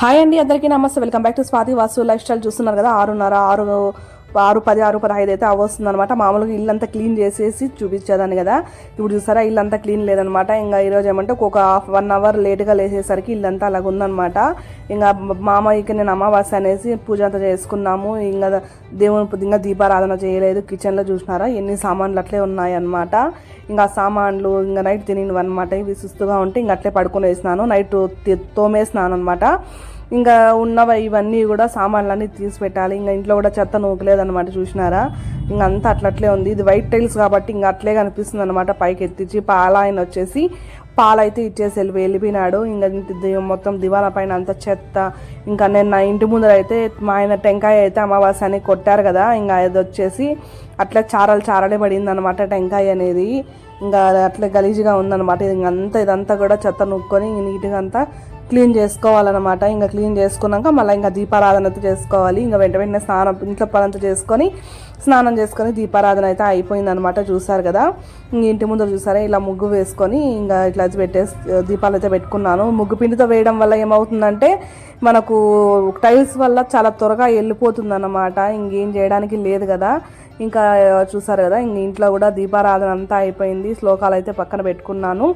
Hi అండి అందరికీ నమస్తే. Welcome back to Swathi Vasu lifestyle. చూస్తున్నారు కదా ఆరున్నర ఆరు ఆరు పది ఆరు పదహైదు అయితే అవస్తుంది అనమాట మామూలుగా ఇల్లంతా క్లీన్ చేసేసి చూపించేదాన్ని కదా. ఇప్పుడు చూసారా ఇల్లంతా క్లీన్ లేదనమాట ఇంకా ఈరోజు ఏమంటే ఒక హాఫ్ వన్ అవర్ లేట్గా లేసేసరికి ఇల్లంతా అలాగ ఉందనమాట ఇంకా మామయ్యకి నేను అమావాస్య అనేసి పూజ అంతా చేసుకున్నాము. ఇంకా దేవుని ఇంకా దీపారాధన చేయలేదు. కిచెన్లో చూసినారా ఎన్ని సామాన్లు అట్లే ఉన్నాయన్నమాట. ఇంకా సామాన్లు ఇంకా నైట్ తినినవి ఇవి సుస్తుగా ఉంటే ఇంకా అట్లే పడుకునేసినాను. నైట్ తోమేసినాను అనమాట ఇంకా ఉన్నవి ఇవన్నీ కూడా సామాన్లన్నీ తీసి పెట్టాలి ఇంకా ఇంట్లో కూడా చెత్త నూకలేదన్నమాట చూసినారా? ఇంకా అంతా అట్లట్లే ఉంది. ఇది వైట్ టైల్స్ కాబట్టి ఇంకా అట్లే కనిపిస్తుంది అనమాట పైకి ఎత్తించి పాల ఆయన వచ్చేసి పాలైతే ఇచ్చేసి వెళ్ళి వెళ్ళిపోయినాడు. ఇంకా మొత్తం దివాలా పైన అంత చెత్త. ఇంకా నేను నా ఇంటి ముందర అయితే మా ఆయన టెంకాయ అయితే అమావాస్య అని కొట్టారు కదా. ఇంకా అది వచ్చేసి అట్లా చారలు చారలే పడింది అనమాట టెంకాయ అనేది. ఇంకా అట్లా గలీజ్గా ఉందన్నమాట. ఇంక అంతా ఇదంతా కూడా చెత్త నూక్కొని నీట్గా అంతా క్లీన్ చేసుకోవాలన్నమాట. ఇంకా క్లీన్ చేసుకున్నాక మళ్ళీ ఇంకా దీపారాధన అయితే చేసుకోవాలి. ఇంకా వెంట వెంటనే స్నానం ఇంట్లో పనంతా చేసుకొని స్నానం చేసుకొని దీపారాధన అయితే అయిపోయిందనమాట చూసారు కదా? ఇంటి ముందు చూసారా? ఇలా ముగ్గు వేసుకొని ఇంకా ఇట్లా పెట్టేసి దీపాలు అయితే పెట్టుకున్నాను. ముగ్గు పిండితో వేయడం వల్ల ఏమవుతుందంటే మనకు టైల్స్ వల్ల చాలా త్వరగా వెళ్ళిపోతుందనమాట ఇంకేం చేయడానికి లేదు కదా? ఇంకా చూసారు కదా? ఇంక ఇంట్లో కూడా దీపారాధన అంతా అయిపోయింది. శ్లోకాలు అయితే పక్కన పెట్టుకున్నాను.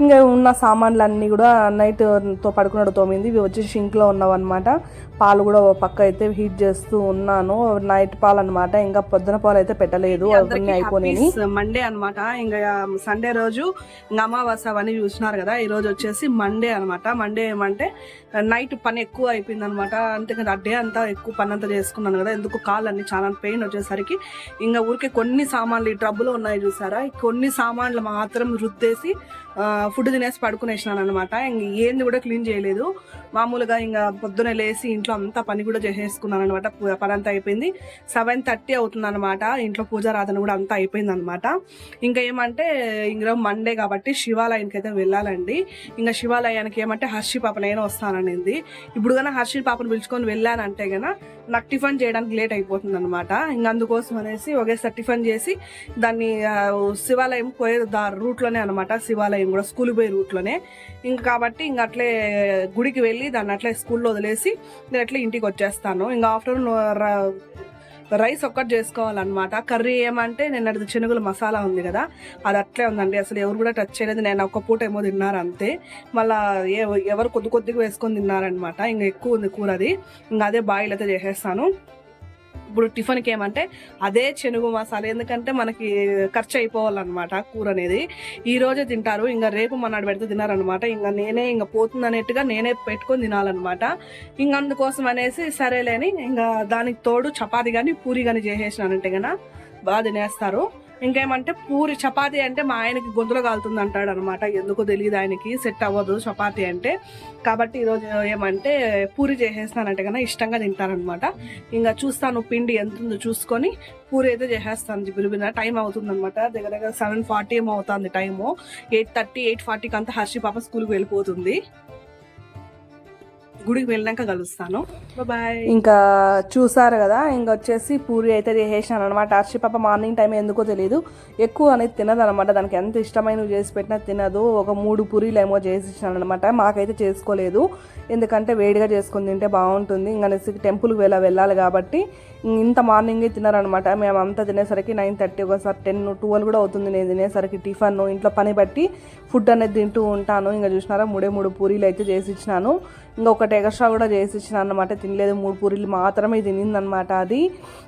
ఇంకా ఉన్న సామాన్లు అన్నీ కూడా నైట్తో పడుకున్నాడు తోమింది. ఇవి వచ్చి షింక్లో ఉన్నవన్నమాట. పాలు కూడా పక్క అయితే హీట్ చేస్తూ ఉన్నాను. నైట్ పాలు అనమాట ఇంకా పొద్దున పాలు అయితే పెట్టలేదు. అవన్నీ అయిపోయినాయి. మండే అన్నమాట. ఇంకా సండే రోజు ఇంకా అమావాస్య అవన్నీ చూసినారు కదా. ఈ రోజు వచ్చేసి మండే అన్నమాట. మండే ఏమంటే నైట్ పని ఎక్కువ అయిపోయింది అనమాట అంతే కదా డే అంతా ఎక్కువ పని అంతా చేసుకున్నాను కదా. ఎందుకు? కాళ్ళు అన్ని చాలా పెయిన్ వచ్చేసరికి. ఇంకా ఊరికే కొన్ని సామాన్లు ఈ ట్రబ్బులు ఉన్నాయి చూసారా? కొన్ని సామాన్లు మాత్రం రుద్దేసి ఫుడ్ తినేసి పడుకునేసినాను అనమాట ఇంక ఏంది కూడా క్లీన్ చేయలేదు. మామూలుగా ఇంకా పొద్దున లేసి ఇంట్లో అంతా పని కూడా చేసేసుకున్నాను అనమాట పని అంతా అయిపోయింది. సెవెన్ థర్టీ అవుతుంది అనమాట ఇంట్లో పూజారాధన కూడా అంతా అయిపోయింది అనమాట ఇంకా ఏమంటే ఇంకా మండే కాబట్టి శివాలయానికి అయితే వెళ్ళాలండి. ఇంకా శివాలయానికి ఏమంటే హర్షి పాప నేను వస్తాననింది. ఇప్పుడు కన్నా హర్షి పాపను పిలుచుకొని వెళ్ళానంటే గన నాకు టిఫిన్ చేయడానికి లేట్ అయిపోతుంది అనమాట ఇంకా అందుకోసం అనేసి ఒకేసారి టిఫిన్ చేసి దాన్ని శివాలయం పోయే దా రూట్లోనే అనమాట శివాలయం కూడా స్కూల్ పోయే రూట్లోనే. ఇంకా కాబట్టి ఇంకా అట్లే గుడికి వెళ్ళి దాన్ని అట్లే స్కూల్లో వదిలేసి నేను అట్లే ఇంటికి వచ్చేస్తాను. ఇంకా ఆఫ్టర్నూన్ రైస్ ఒక్కటి చేసుకోవాలన్నమాట. కర్రీ ఏమంటే నేను అది మసాలా ఉంది కదా అది అట్లే ఉందండి. అసలు ఎవరు కూడా టచ్ చేయలేదు. నేను ఒక్క పూట ఏమో తిన్నారు అంతే. మళ్ళా ఏ- ఎవరు కొద్ది కొద్దిగా వేసుకొని తిన్నారనమాట ఇంకా ఎక్కువ ఉంది కూర అది. ఇంకా అదే బాయిల్ అయితే చేసేస్తాను. ఇప్పుడు టిఫిన్కి ఏమంటే అదే చెనుగు మసాలా. ఎందుకంటే మనకి ఖర్చు అయిపోవాలన్నమాట కూర అనేది ఈ రోజే తింటారు. ఇంకా రేపు మన్నాడు పెడితే తినారనమాట ఇంకా నేనే ఇంకా పోతుంది అనేట్టుగా నేనే పెట్టుకొని తినాలన్నమాట. ఇంక అందుకోసం అనేసి సరేలేని ఇంకా దానికి తోడు చపాతి కానీ పూరి కానీ చేసేసినానంటే గన బాగా తినేస్తారు. ఇంకేమంటే పూరి చపాతి అంటే మా ఆయనకి గొంతులో కాలుతుంది అంటాడు అనమాట ఎందుకో తెలియదు ఆయనకి సెట్ అవ్వదు చపాతి అంటే. కాబట్టి ఈరోజు ఏమంటే పూరి చేసేస్తానంటే కన్నా ఇష్టంగా తింటానమాట ఇంకా చూస్తాను పిండి ఎంత ఉందో చూసుకొని పూరి అయితే చేసేస్తాను బిరుబిన. టైం అవుతుంది అనమాట దగ్గర దగ్గర సెవెన్ ఫార్టీ ఏమో అవుతుంది టైము. ఎయిట్ థర్టీ ఎయిట్ ఫార్టీకి అంతా హర్షి పాప స్కూల్కి వెళ్ళిపోతుంది. గుడికి వెళ్ళాక కలుస్తాను. బాయ్ ఇంకా చూసారు కదా ఇంకా వచ్చేసి పూరి అయితే చేసేసాను అనమాట అర్షి పాప మార్నింగ్ టైం ఎందుకో తెలియదు ఎక్కువ అనేది తినదు అనమాట దానికి ఎంత ఇష్టమైనవి చేసి పెట్టినా తినదు. ఒక మూడు పూరీలు ఏమో చేసి ఇచ్చినాను అనమాట మాకైతే చేసుకోలేదు. ఎందుకంటే వేడిగా చేసుకొని తింటే బాగుంటుంది. ఇంకా అనేసి టెంపుల్కి వెళ్ళ వెళ్ళాలి కాబట్టి ఇంత మార్నింగే తినారనమాట మేము అంతా తినేసరికి నైన్ థర్టీ ఒకసారి టెన్ ట్వెల్వ్ కూడా అవుతుంది నేను తినేసరికి టిఫిన్ ఇంట్లో పని బట్టి ఫుడ్ అనేది తింటూ ఉంటాను. ఇంకా చూసినారా మూడే మూడు పూరీలు అయితే చేసి ఇచ్చినాను. ఇంకొకటి ఎగస్ట్రా కూడా చేసి ఇచ్చిన అనమాట తినలేదు మూడు పూరీలు మాత్రమే తినిందనమాట అది.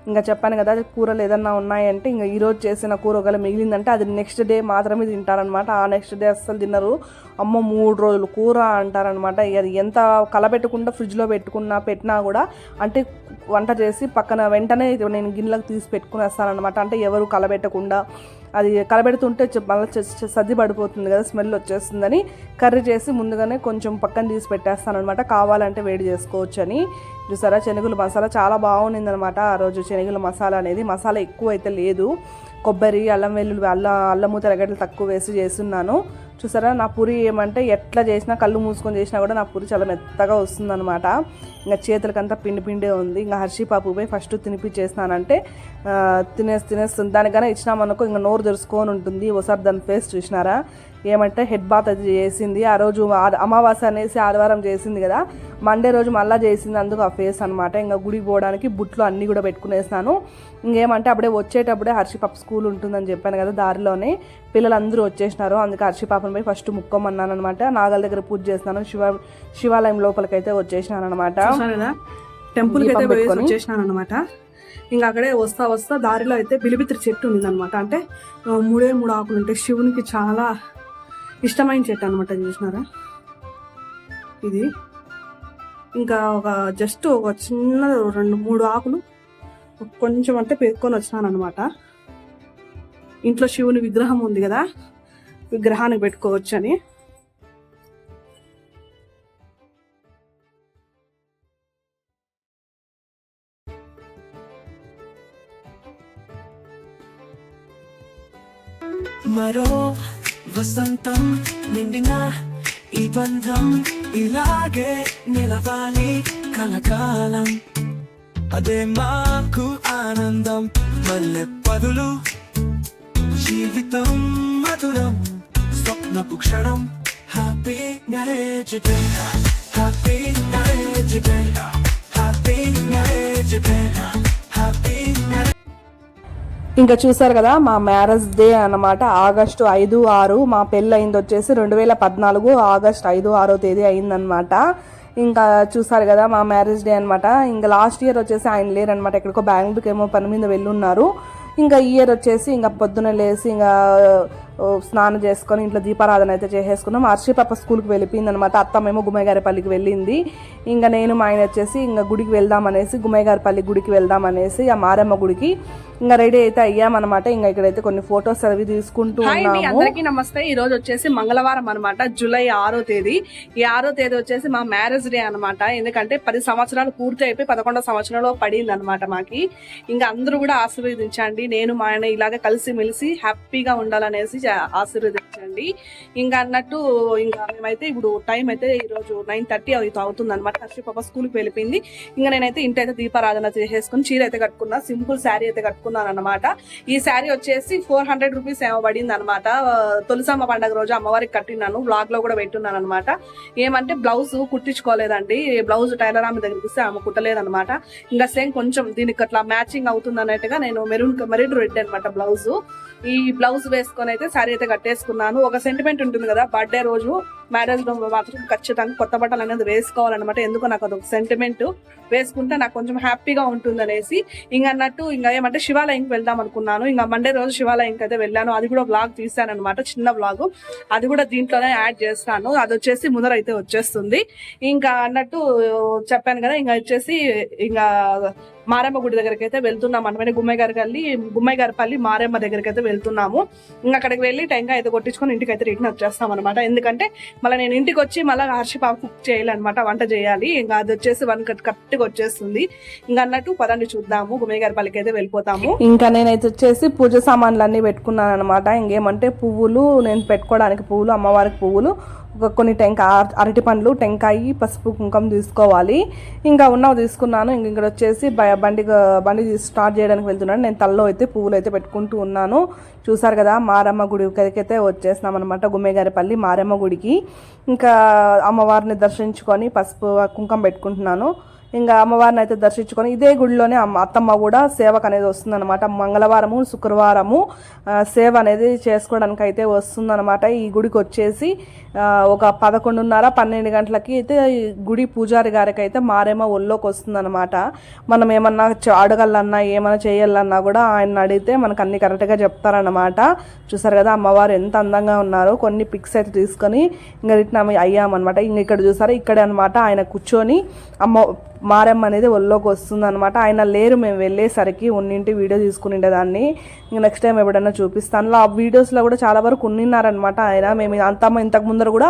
ఇంకా చెప్పాను కదా కూరలు ఏదన్నా ఉన్నాయంటే ఇంకా ఈరోజు చేసిన కూర ఒకవేళ మిగిలిందంటే అది నెక్స్ట్ డే మాత్రమే తింటారనమాట ఆ నెక్స్ట్ డే అస్సలు తినరు. అమ్మ మూడు రోజులు కూర అంటారనమాట ఇక అది ఎంత కలబెట్టకుండా ఫ్రిడ్జ్లో పెట్టుకున్నా పెట్టినా కూడా అంటే వంట చేసి పక్కన వెంటనే నేను గిన్నెలకు తీసి పెట్టుకునేస్తానమాట అంటే ఎవరు కలబెట్టకుండా అది కలబెడుతుంటే మళ్ళీ సర్ది పడిపోతుంది కదా స్మెల్ వచ్చేస్తుందని కర్రీ చేసి ముందుగానే కొంచెం పక్కన తీసి పెట్టేస్తాను అనమాట కావాలంటే వేడి చేసుకోవచ్చు అని చూసారా శనగల మసాలా చాలా బాగుంది అనమాట ఆ రోజు శనగల మసాలా అనేది మసాలా ఎక్కువ అయితే లేదు. కొబ్బరి అల్లం వెల్లుల్లి అల్లం అల్లము తెరగడ్డలు తక్కువ వేసి చేస్తున్నాను. చూసారా నా పూరి ఏమంటే ఎట్లా చేసినా కళ్ళు మూసుకొని చేసినా కూడా నా పూరి చాలా మెత్తగా వస్తుందనమాట ఇంకా చేతులకంతా పిండి పిండే ఉంది. ఇంకా హర్షి పాపు పోయి ఫస్ట్ తినిపించేసినానంటే తినేసి తినేస్తుంది దానికన్నా ఇచ్చినామనుకో ఇంకా నోరు తెరుచుకొని ఉంటుంది. ఒకసారి దాని ఫేస్ చూసినారా? ఏమంటే హెడ్ బాత్ అది చేసింది. ఆ రోజు ఆ- అమావాస్య అనేసి ఆదివారం చేసింది కదా. మండే రోజు మళ్ళీ చేసింది అందుకు ఆ ఫేస్ అనమాట ఇంకా గుడికి పోవడానికి బుట్లు అన్నీ కూడా పెట్టుకునేసాను ఇంకేమంటే అప్పుడే వచ్చేటప్పుడే హర్షిపాప స్కూల్ ఉంటుందని చెప్పాను కదా దారిలోనే పిల్లలందరూ వచ్చేసినారు. అందుకే హర్షిపాపను పోయి ఫస్ట్ ముక్కోమన్నాను అనమాట నాగల దగ్గర పూజ చేస్తున్నాను. శివ శివాలయం లోపలికైతే వచ్చేసినాను అనమాట చూసారు కదా? టెంపుల్కి అయితే. వచ్చేసినాను అనమాట ఇంకా అక్కడే వస్తా వస్తా దారిలో అయితే బిలిబిత్రి చెట్టు ఉంది అనమాట అంటే మూడే మూడు ఆకులు ఉంటాయి. శివునికి చాలా ఇష్టమైన చెట్టు అనమాట చూసినారా? ఇది. ఇంకా ఒక జస్ట్ ఒక చిన్న రెండు మూడు ఆకులు. కొంచెం అంటే పేర్కొని వచ్చినాను అనమాట ఇంట్లో శివుని విగ్రహం ఉంది కదా విగ్రహానికి పెట్టుకోవచ్చు అని మరో వసంతం నిండిన ఈ బంధం ఇలాగే నిలవాలి కలకాలం. అదే మాకు ఆనందం. మల్లె పదులు జీవితం మధురం. స్వప్నపు క్షణం happy marriage day happy marriage day happy marriage day happy marriage ఇంకా చూసారు కదా మా మ్యారేజ్ డే అనమాట ఆగస్టు ఐదు ఆరు మా పెళ్ళి అయింది వచ్చేసి రెండు వేల పద్నాలుగు ఆగస్ట్ ఐదు ఆరో తేదీ అయిందనమాట ఇంకా చూసారు కదా మా మ్యారేజ్ డే అనమాట ఇంకా లాస్ట్ ఇయర్ వచ్చేసి ఆయన లేరనమాట ఎక్కడికో బెంగళూరుకి ఏమో పని మీద వెళ్ళున్నారు. ఇంకా ఈ ఇయర్ వచ్చేసి ఇంకా పొద్దున లేసి ఇంకా స్నానం చేసుకొని ఇంట్లో దీపారాధన అయితే చేసేసుకున్నాం. హర్షి పాప స్కూల్కి వెళ్ళిపోయింది అనమాట అత్తమ్మేమో గుమ్మయ్యగారిపల్లికి వెళ్ళింది. ఇంకా నేను మా ఆయన వచ్చేసి ఇంకా గుడికి వెళ్దామనేసి గుమ్మయ్యగారిపల్లి గుడికి వెళ్దామనేసి ఆ మారమ్మ గుడికి ఇంకా రెడీ అయితే అయ్యామన్నమాట. ఇంకా ఇక్కడైతే కొన్ని ఫొటోస్ అవి తీసుకుంటూ అందరికీ నమస్తే. ఈ రోజు వచ్చేసి మంగళవారం అన్నమాట జూలై ఆరో తేదీ. ఈ ఆరో తేదీ వచ్చేసి మా మ్యారేజ్ డే అన్నమాట. ఎందుకంటే పది సంవత్సరాలు పూర్తి అయిపోయి పదకొండో సంవత్సరంలో పడింది అనమాట మాకి. ఇంకా అందరూ కూడా ఆశీర్వదించండి. నేను మా ఆయన ఇలాగే కలిసి మెలిసి హ్యాపీగా ఉండాలనేసి ఆశీర్వదించండి. ఇంకా అన్నట్టు ఇంకా మేమైతే ఇప్పుడు టైం అయితే ఈ రోజు నైన్ థర్టీ అవుతుంది అనమాట హర్షి పాప స్కూల్కి వెళ్ళిపోయింది. ఇంకా నేనైతే ఇంటి అయితే దీపారాధన చేసేసుకుని చీర అయితే కట్టుకున్నా సింపుల్ శారీ అయితే కట్టుకున్నాను అనమాట ఈ శారీ వచ్చేసి ఫోర్ హండ్రెడ్ రూపీస్ ఏమో పడింది అనమాట తొలిసమ్మ పండగ రోజు అమ్మవారికి కట్టినాను బ్లాగ్లో కూడా పెట్టున్నాను అనమాట ఏమంటే బ్లౌజ్ కుట్టించుకోలేదండి. బ్లౌజ్ టైలర్ ఆమె దగ్గరికి ఇస్తే ఆమె కుట్టలేదన్నమాట. ఇంకా సేమ్ కొంచెం దీనికి అట్లా మ్యాచింగ్ అవుతుంది అన్నట్టుగా నేను మెరూన్ మెరూన్ రెడ్ అనమాట బ్లౌజ్. ఈ బ్లౌజ్ వేసుకొని అయితే శారీ అయితే కట్టేసుకున్నాను. ఒక సెంటిమెంట్ ఉంటుంది కదా బర్త్డే రోజు మ్యారేజ్లో మాత్రం ఖచ్చితంగా కొత్త బట్టలు అనేది వేసుకోవాలన్నమాట. ఎందుకు నాకు అదొక సెంటిమెంట్ వేసుకుంటే నాకు కొంచెం హ్యాపీగా ఉంటుంది అనేసి ఇంకా అన్నట్టు ఇంకా ఏమంటే శివాలయంకి వెళ్దాం అనుకున్నాను. ఇంకా మండే రోజు శివాలయంకి అయితే వెళ్ళాను. అది కూడా బ్లాగ్ తీసాను అనమాట చిన్న బ్లాగ్ అది కూడా దీంట్లోనే యాడ్ చేస్తాను. అది వచ్చేసి ముందర అయితే వచ్చేస్తుంది. ఇంకా అన్నట్టు చెప్పాను కదా ఇంకా వచ్చేసి ఇంకా మారమ్మ గుడి దగ్గరికి అయితే వెళ్తున్నాం. అనమాట గుమ్మయ్య గారికి వెళ్ళి గుమ్మయ్య గారి పల్లి మారమ్మ దగ్గరికి అయితే వెళ్తున్నాము. ఇంకా అక్కడికి వెళ్ళి టెంకాయ అయితే కొట్టించుకొని ఇంటికి అయితే రిటర్న్ వచ్చేస్తాం అనమాట ఎందుకంటే మళ్ళీ నేను ఇంటికి వచ్చి మళ్ళీ హర్షి పాప కుక్ చేయాలన్నమాట. వంట చేయాలి. ఇంకా అది వచ్చేసి వన్ కట్ కరెక్ట్గా వచ్చేస్తుంది. ఇంకా అన్నట్టు పదండి చూద్దాము. గుమ్మయ్య గారి పల్లికి అయితే వెళ్ళిపోతాము. ఇంకా నేనైతే వచ్చేసి పూజ సామాన్లు అన్నీ పెట్టుకున్నాను అనమాట ఇంకేమంటే పువ్వులు నేను పెట్టుకోవడానికి పువ్వులు అమ్మవారికి పువ్వులు ఒక కొన్ని టెంకాయ అరటి పండ్లు టెంకాయ పసుపు కుంకుమ తీసుకోవాలి. ఇంకా ఉన్నవి తీసుకున్నాను. ఇంక ఇక్కడ వచ్చేసి బ- బండి బండి స్టార్ట్ చేయడానికి వెళ్తున్నాను. నేను తల్లో అయితే పువ్వులు అయితే పెట్టుకుంటూ ఉన్నాను. చూసారు కదా మారమ్మ గుడికైతే వచ్చేసినాం అనమాట గుమ్మేగారిపల్లి మారమ్మ గుడికి. ఇంకా అమ్మవారిని దర్శించుకొని పసుపు కుంకుమ పెట్టుకుంటున్నాను. ఇంకా అమ్మవారిని అయితే దర్శించుకొని ఇదే గుడిలోనే అమ్మ అత్తమ్మ కూడా సేవకు అనేది వస్తుందన్నమాట. మంగళవారము శుక్రవారము సేవ అనేది చేసుకోవడానికి అయితే వస్తుందన్నమాట. ఈ గుడికి వచ్చేసి ఒక పదకొండున్నర పన్నెండు గంటలకి అయితే ఈ గుడి పూజారి గారికి అయితే మారేమో ఒళ్ళోకి వస్తుందన్నమాట. మనం ఏమన్నా అడగలన్నా ఏమైనా ఏమన్నా చేయాలన్నా కూడా ఆయన అడిగితే మనకు అన్ని కరెక్ట్గా చెప్తారన్నమాట. చూసారు కదా అమ్మవారు ఎంత అందంగా ఉన్నారో కొన్ని పిక్స్ అయితే తీసుకొని ఇంకా రిటర్న్ అయ్యామన్నమాట. ఇంక ఇక్కడ చూసారా ఇక్కడే అనమాట ఆయన కూర్చొని అమ్మ మారమ్మ అనేది ఒళ్ళోకి వస్తుంది అనమాట ఆయన లేరు మేము వెళ్ళేసరికి ఉన్నింటి వీడియో తీసుకుని దాన్ని నెక్స్ట్ టైం ఎప్పుడైనా చూపిస్తాను. ఆ వీడియోస్లో కూడా చాలా వరకు ఉన్నిన్నారనమాట ఆయన. మేము అంతమ్మ ఇంతకు ముందర కూడా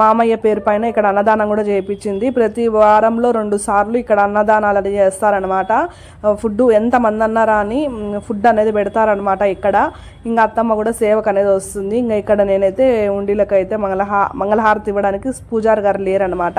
మామయ్య పేరు పైన ఇక్కడ అన్నదానం కూడా చేయించింది. ప్రతి వారంలో రెండు సార్లు ఇక్కడ అన్నదానాలు అది చేస్తారనమాట ఫుడ్ ఎంతమంది అన్నారా అని ఫుడ్ అనేది పెడతారనమాట ఇక్కడ. ఇంకా అత్తమ్మ కూడా సేవకు అనేది వస్తుంది. ఇంకా ఇక్కడ నేనైతే ఉండిలకైతే మంగళహా మంగళహారతి ఇవ్వడానికి పూజారి గారు లేరనమాట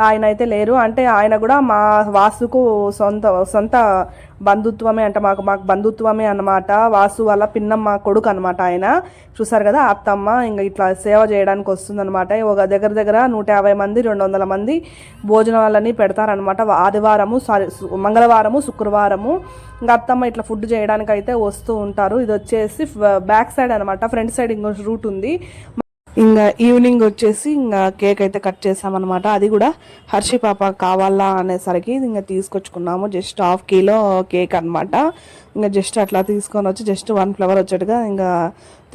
ఆయన అయితే లేరు. అంటే ఆయన కూడా మా వాసుకు సొంత సొంత బంధుత్వమే అంటే మాకు మాకు బంధుత్వమే అన్నమాట. వాసు వాళ్ళ పిన్నమ్మ కొడుకు అనమాట ఆయన. చూసారు కదా అత్తమ్మ ఇంకా ఇట్లా సేవ చేయడానికి వస్తుందన్నమాట. ఒక దగ్గర దగ్గర నూట యాభై మంది రెండు వందల మంది భోజనాలని పెడతారనమాట ఆదివారము సారీ సు- మంగళవారము శుక్రవారము. ఇంకా అత్తమ్మ ఇట్లా ఫుడ్ చేయడానికి అయితే వస్తూ ఉంటారు. ఇది వచ్చేసి బ్యాక్ సైడ్ అనమాట ఫ్రంట్ సైడ్ ఇంకో రూట్ ఉంది. ఇంకా ఈవినింగ్ వచ్చేసి ఇంకా కేక్ అయితే కట్ చేసామన్నమాట. అది కూడా హర్షి పాప కావాలా అనేసరికి ఇంకా తీసుకొచ్చుకున్నాము. జస్ట్ హాఫ్ కిలో కేక్ అనమాట ఇంకా జస్ట్ అట్లా తీసుకొని వచ్చి జస్ట్ వన్ ఫ్లవర్ వచ్చేట్టుగా ఇంకా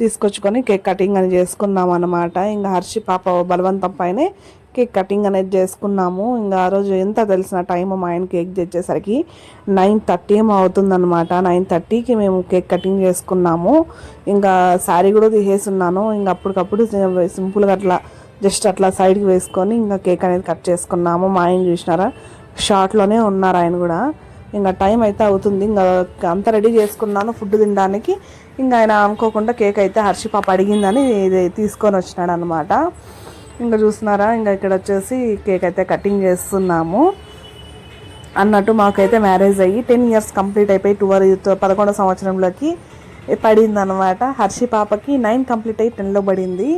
తీసుకొచ్చుకొని కేక్ కటింగ్ అని చేసుకున్నాం అనమాట ఇంకా హర్షి పాప బలవంతం పైనే కేక్ కటింగ్ అనేది చేసుకున్నాము. ఇంకా ఆ రోజు ఎంత తెలిసిన టైం మా ఆయన కేక్ తెచ్చేసరికి నైన్ థర్టీ ఏమో అవుతుందన్నమాట. నైన్ థర్టీకి మేము కేక్ కటింగ్ చేసుకున్నాము. ఇంకా శారీ కూడా తీసేసున్నాను. ఇంకా అప్పటికప్పుడు సింపుల్గా అట్లా జస్ట్ అట్లా సైడ్కి వేసుకొని ఇంకా కేక్ అనేది కట్ చేసుకున్నాము. మా ఆయన చూసినారా? షార్ట్లోనే ఉన్నారు ఆయన కూడా. ఇంకా టైం అయితే అవుతుంది. ఇంకా అంతా రెడీ చేసుకున్నాను ఫుడ్ తినడానికి. ఇంకా ఆయన అనుకోకుండా కేక్ అయితే హర్షి పాప అడిగిందని ఇది తీసుకొని వచ్చినాడు అనమాట ఇంకా చూస్తున్నారా? ఇంకా ఇక్కడ వచ్చేసి కేక్ అయితే కటింగ్ చేస్తున్నాము. అన్నట్టు మాకైతే మ్యారేజ్ అయ్యి టెన్ ఇయర్స్ కంప్లీట్ అయిపోయి ట్వెల్వ్ పదకొండో సంవత్సరంలోకి పడింది అనమాట హర్షి పాపకి నైన్ కంప్లీట్ అయ్యి టెన్లో పడింది.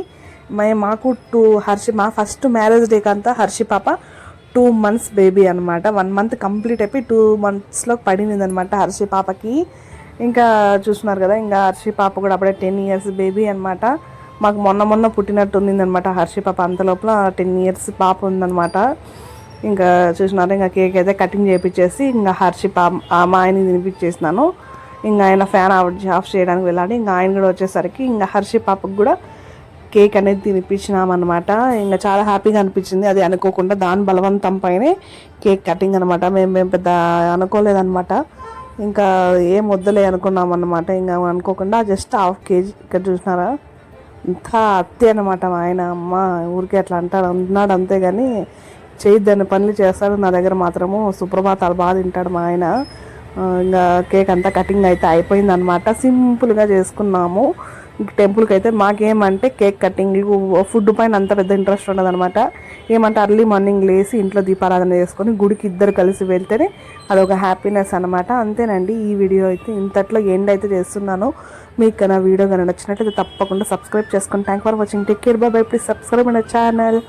మే మాకు టూ హర్షి మా ఫస్ట్ మ్యారేజ్ డేకి అంతా హర్షి పాప టూ మంత్స్ బేబీ అనమాట వన్ మంత్ కంప్లీట్ అయిపోయి టూ మంత్స్లో పడింది అనమాట హర్షి పాపకి. ఇంకా చూస్తున్నారు కదా ఇంకా హర్షి పాప కూడా అప్పుడే టెన్ ఇయర్స్ బేబీ అనమాట మాకు మొన్న మొన్న పుట్టినట్టు ఉందనమాట హర్షి పాప అంత లోపల టెన్ ఇయర్స్ పాప ఉందనమాట ఇంకా చూసినారు ఇంకా కేక్ అయితే కటింగ్ చేయించేసి ఇంకా హర్షి పాప ఆ మా ఆయనకి తినిపించేసినాను ఇంకా ఆయన ఫ్యాన్ ఆఫ్ ఆఫ్ చేయడానికి వెళ్ళాడు ఇంకా ఆయన కూడా వచ్చేసరికి ఇంకా హర్షి పాపకు కూడా కేక్ అనేది తినిపించినామన్నమాట ఇంకా చాలా హ్యాపీగా అనిపించింది. అది అనుకోకుండా దాని బలవంతం పైనే కేక్ కటింగ్ అనమాట మేము మేము పెద్ద అనుకోలేదన్నమాట. ఇంకా ఏం వద్దులే అనుకున్నామన్నమాట. ఇంకా అనుకోకుండా జస్ట్ హాఫ్ కేజీ ఇక్కడ చూసినారా? ఇంత అత్తే అనమాట ఆయన అమ్మ ఊరికే అట్లా అంటాడు అంటున్నాడు అంతే కానీ చేయొద్దని పనులు చేస్తాడు. నా దగ్గర మాత్రము సుప్రభాతాలు బాగా తింటాడు మా ఆయన. ఇంకా కేక్ అంతా కటింగ్ అయితే అయిపోయింది అనమాట సింపుల్గా చేసుకున్నాము. టెంపుల్కి అయితే మాకేమంటే కేక్ కటింగ్ ఫుడ్ పైన అంత పెద్ద ఇంట్రెస్ట్ ఉండదు అనమాట ఏమంటే అర్లీ మార్నింగ్ లేసి ఇంట్లో దీపారాధన చేసుకొని గుడికి ఇద్దరు కలిసి వెళ్తేనే అదొక హ్యాపీనెస్ అనమాట అంతేనండి ఈ వీడియో అయితే ఇంతట్లో ఎండ్ అయితే చేస్తున్నాను. మీకు నా వీడియో కనుక నచ్చినట్లయితే తప్పకుండా సబ్స్క్రైబ్ చేసుకోండి thank for watching take care bye please subscribe my channel